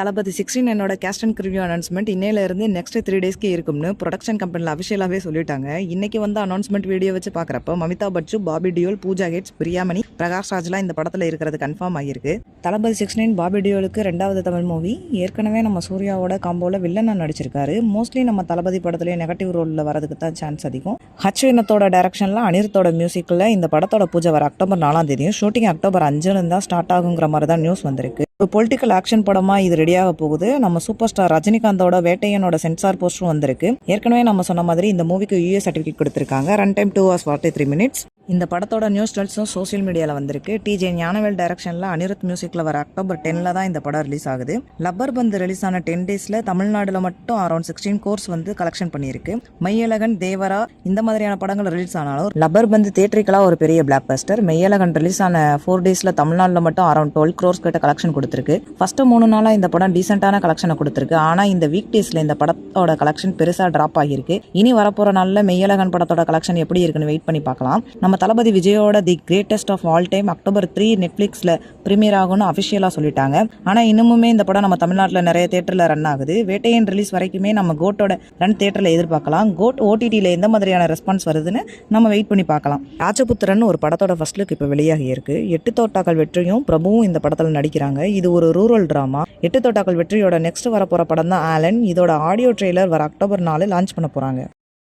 தளபதி sixteen என்னோட cast and crew announcement இன்னையிலேருந்து next three டேஸ்க்கு இருக்கும்னு ப்ரொடக்ஷன் கம்பெனியில் அஃபிஷியலாகவே சொல்லிட்டாங்க. இன்னைக்கு வந்து அனௌன்ஸ்மெண்ட் வீடியோ வச்சு பார்க்குறப்ப மமிதா பச்சு பாபி டியோல் பூஜா ஹெட்ஸ் பிரியாமணி பிரகாஷ் ராஜ்லாம் இந்த படத்தில் இருக்கிறது கன்ஃபார்ம் ஆகியிருக்கு. தளபதி சிக்ஸ்டீன் பாபி டியோலுக்கு ரெண்டாவது தமிழ் மூவி ஏற்கனவே நம்ம சூர்யாவோட காம்போவில் வில்லனாக நடிச்சிருக்காரு. மோஸ்ட்லி நம்ம தளபதி படத்துலேயே நெகட்டிவ் ரோலில் வரதுக்கு தான் சான்ஸ் அதிகம். ஹச் வினத்தோட டேரக்ஷனில் அனிருத்தோட மியூசிக்கில் இந்த படத்தோட பூஜை வர அக்டோபர் நாலாம் தேதியும் ஷூட்டிங் அக்டோபர் அஞ்சுன்னு தான் ஸ்டார்ட் ஆகுங்கிற மாதிரி தான் நியூஸ் வந்திருக்கு. ஒரு பொலிட்டிக்கல் ஆக்ஷன் படமா இது ரெடியாக போகுது. நம்ம சூப்பர் ஸ்டார் ரஜினிகாந்தோட வேட்டையனோட சென்சார் போஸ்டரும் வந்திருக்கு. ஏற்கனவே நம்ம சொன்ன மாதிரி இந்த மூவிக்கு யூஎஸ் சர்டிஃபிகேட் கொடுத்துருக்காங்க. Run time two hours forty three minutes இந்த படத்தோட நியூஸ் ஸ்டல்ஸும் சோஷியல் மீடியாவில் வந்திருக்கு. டிஜே ஞானவேல் டைரக்ஷனில் அனிருத் மியூசிக்கில் வர அக்டோபர் டென்னில் தான் இந்த படம் ரிலீஸ் ஆகுது. லப்பர் பந்து ரிலீஸ் ஆன டென் டேஸில் தமிழ்நாடுல மட்டும் அரௌண்ட் சிக்ஸ்டீன் கோர்ஸ் வந்து கலெக்ஷன் பண்ணியிருக்கு. மையழகன் தேவரா இந்த மாதிரியான படங்கள் ரிலீஸ் ஆனாலும் லப்பர் பந்து தேட்டரிக்கலாக ஒரு பெரிய பிளாக் பஸ்டர் மெய்யழகன் ரிலீஸ் ஆன ஃபோர் டேஸில் தமிழ்நாட்டில் மட்டும் அரௌண்ட் டுவெல் க்ரோர்ஸ் கிட்ட கலெக்ஷன் கொடுத்துருக்கு. ஃபஸ்ட்டு மூணு நாளாக இந்த படம் டீசெண்டான கலெக்ஷனை கொடுத்துருக்கு. ஆனால் இந்த வீக் டேஸில் இந்த படத்தோட கலெக்ஷன் பெருசாக ட்ராப் ஆகியிருக்கு. இனி வரப்போகிற நாளில் மெய்யழகன் படத்தோட கலெக்ஷன் எப்படி இருக்குன்னு வெயிட் பண்ணி பார்க்கலாம். நம்ம தளபதி விஜயோட the greatest of all time October three நெட்ஃப்ளிக்ஸில் ப்ரீமியர் ஆகும்னு அஃபிஷியலாக சொல்லிட்டாங்க. ஆனால் இன்னுமுமே இந்த படம் நம்ம தமிழ்நாட்டில் நிறைய தேட்டரில் ரன் ஆகுது. வேட்டையன் ரிலீஸ் வரைக்குமே நம்ம கோட்டோட ரன் தேட்டரில் எதிர்பார்க்கலாம். கோட் ஓடிடியில் எந்த மாதிரியான ரெஸ்பான்ஸ் வருதுன்னு நம்ம வெயிட் பண்ணி பார்க்கலாம். ராஜபுத்திரன் ஒரு படத்தோட ஃபர்ஸ்ட் லுக் இப்போ வெளியாகி இருக்கு. எட்டு தோட்டாக்கள் வெற்றியும் பிரபுவும் இந்த படத்தில் நடிக்கிறாங்க. இது ஒரு ரூரல் ட்ராமா எட்டு தோட்டாக்கள் வெற்றியோட நெக்ஸ்ட் வரப்போகிற படம் தான் ஆலன். இதோட ஆடியோ ட்ரெய்லர் வர அக்டோபர் நாலு லான்ச் பண்ண போகிறாங்க